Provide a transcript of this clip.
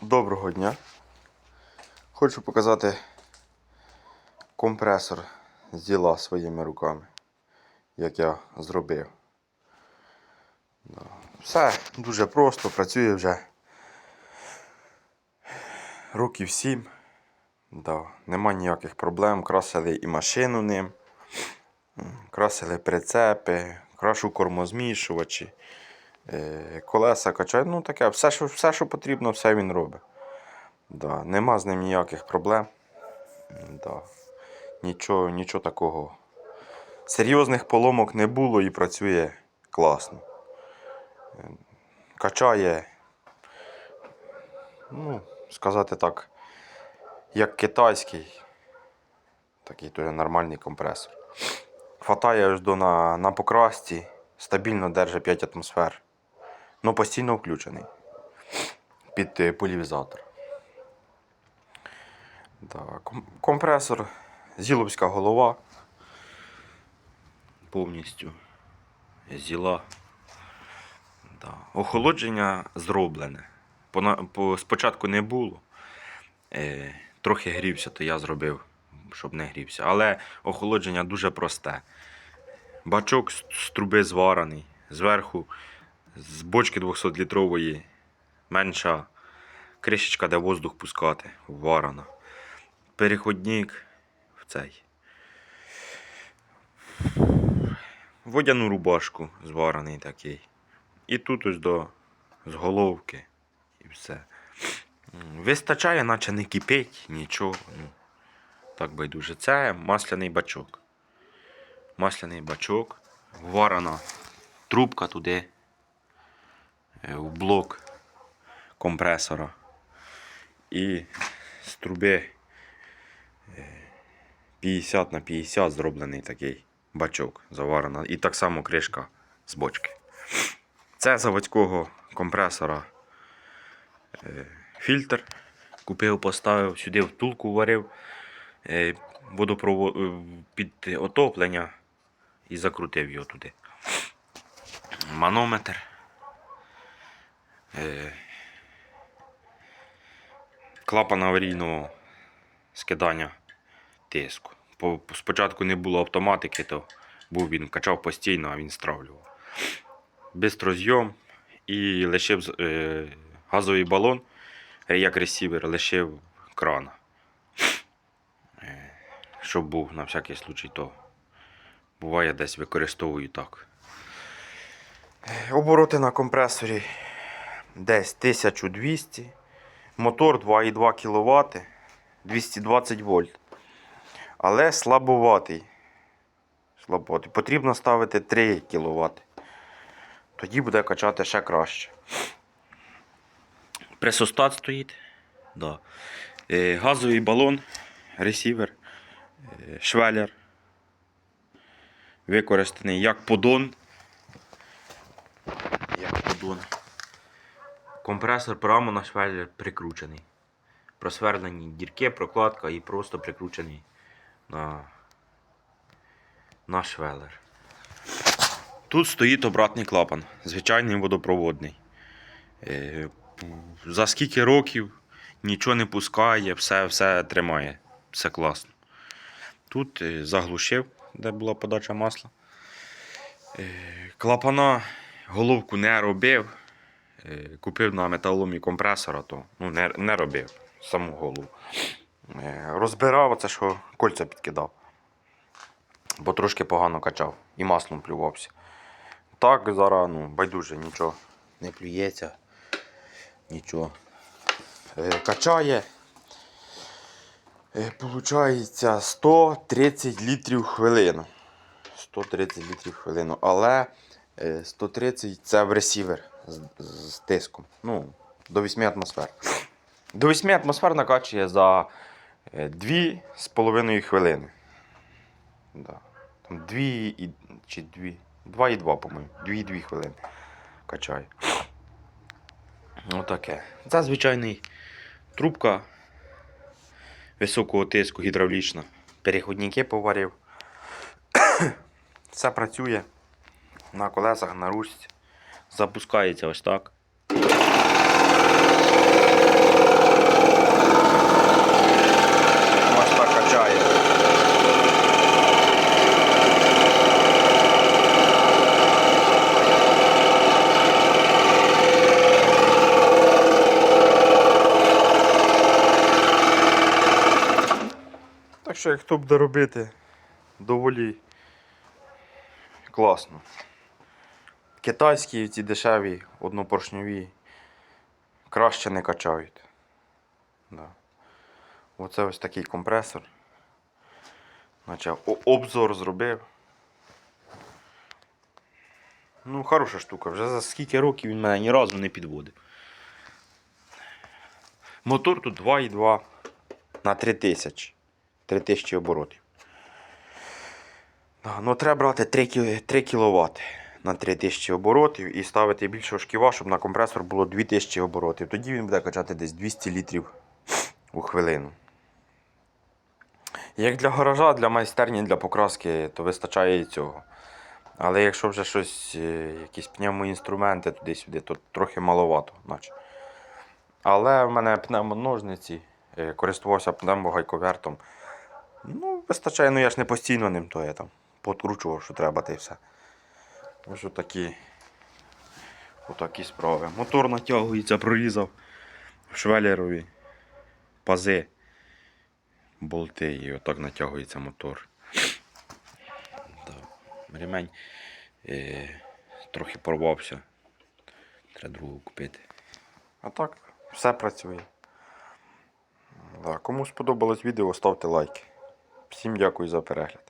Доброго дня. Хочу показати компресор з діла своїми руками, як я зробив. Все дуже просто, працює вже років сім. Да. Нема ніяких проблем. Красили і машину ним, красили прицепи, крашу кормозмішувачі. Е, колеса качає, ну таке, все що, все, що потрібно, все він робить. Да, нема з ним ніяких проблем. Да. Нічого, нічого такого. Серйозних поломок не було і працює класно. Качає, ну, сказати так, як китайський, такий дуже нормальний компресор. Хватає аж до на, на покрасці, стабільно держить 5 атмосфер. Ну, постійно включений під е, полівізатор. Да, компресор, зіловська голова. Повністю зіла. Да. Охолодження зроблене. Спочатку не було. Е, трохи грівся, то я зробив, щоб не грівся. Але охолодження дуже просте. Бачок з, з труби зварений. Зверху з бочки 200-літрової менша кришечка, де воздух пускати, варена. Переходник в цей. Водяну рубашку зварений такий. І тут ось до з головки. І все. Вистачає, наче не кипить, нічого. Ну, так байдуже. Це масляний бачок. Масляний бачок. Варена трубка туди. Е, В блок компресора. І з труби е, 50 на 50 зроблений такий бачок заварена. І так само кришка з бочки. Це заводського компресора е, фільтр. Купив, поставив, сюди втулку варив е, водопровод е, під отоплення і закрутив його туди. Манометр. Е, клапан аварійного скидання тиску. Спочатку не було автоматики, то був він качав постійно, а він стравлював. Бистрозйом і лишив е, газовий балон, е, як ресівер, лишив крана. Щоб був на всякий случай, то буває десь використовую так. Обороти на компресорі десь 1200. Мотор 2,2 кВт, 220 вольт. Але слабоватий. Слабоватий. Потрібно ставити 3 кВт. Тоді буде качати ще краще. Пресостат стоїть. Да. Е, газовий балон, ресівер, е, швелер. Використаний як подон. Як подон. Компресор прямо на швелер прикручений. Просверлені дірки, прокладка і просто прикручений на, на швелер. Тут стоїть обратний клапан, звичайний водопроводний. Е, за скільки років нічого не пускає, все, все тримає, все класно. Тут е, заглушив, де була подача масла. Е, клапана головку не робив. Е, Купив на металоломі компресора, то ну, не, не робив саму голову. Е, Розбирав оце, що кольця підкидав. Бо трошки погано качав і маслом плювався. Так, зараз ну, байдуже, нічого не плюється. Нічого. Е, качає. Получається 130 літрів хвилину. 130 літрів хвилину. Але е, 130 це в ресівер з, з тиском. Ну, до 8 атмосфер. До 8 атмосфер накачує за 2,5 хвилини. Да. Там 2 і, чи 2, 2,2, по-моєму. 2,2 хвилини качає. Отаке. Це звичайний трубка високого тиску гідравлічна. Переходники поварив. Все працює на колесах, на ручці запускається ось так. Ось так качає. Так що як хто буде робити доволі класно. Китайські ці дешеві, однопоршньові, краще не качають. Да. Оце ось такий компресор. Наче обзор зробив. Ну, хороша штука. Вже за скільки років він мене ні разу не підводив. Мотор тут 2,2 на 3000. 3000 оборотів. Да, ну, треба брати 3, 3 кВт на 3000 оборотів і ставити більшого шківа, щоб на компресор було 2000 оборотів. Тоді він буде качати десь 200 літрів у хвилину. Як для гаража, для майстерні, для покраски, то вистачає і цього. Але якщо вже щось, е, якісь пневмоінструменти туди-сюди, то трохи маловато. Наче. Але в мене пневмоножниці, е, користувався пневмогайковертом. Ну, вистачає, ну я ж не постійно ним, то я там подкручував, що треба, та й все. Ось отакі, отакі справи. Мотор натягується, прорізав швелерові пази, болти і отак натягується мотор. Ремень е, трохи порвався. Треба другу купити. А так, все працює. Да, кому сподобалось відео, ставте лайки. Всім дякую за перегляд.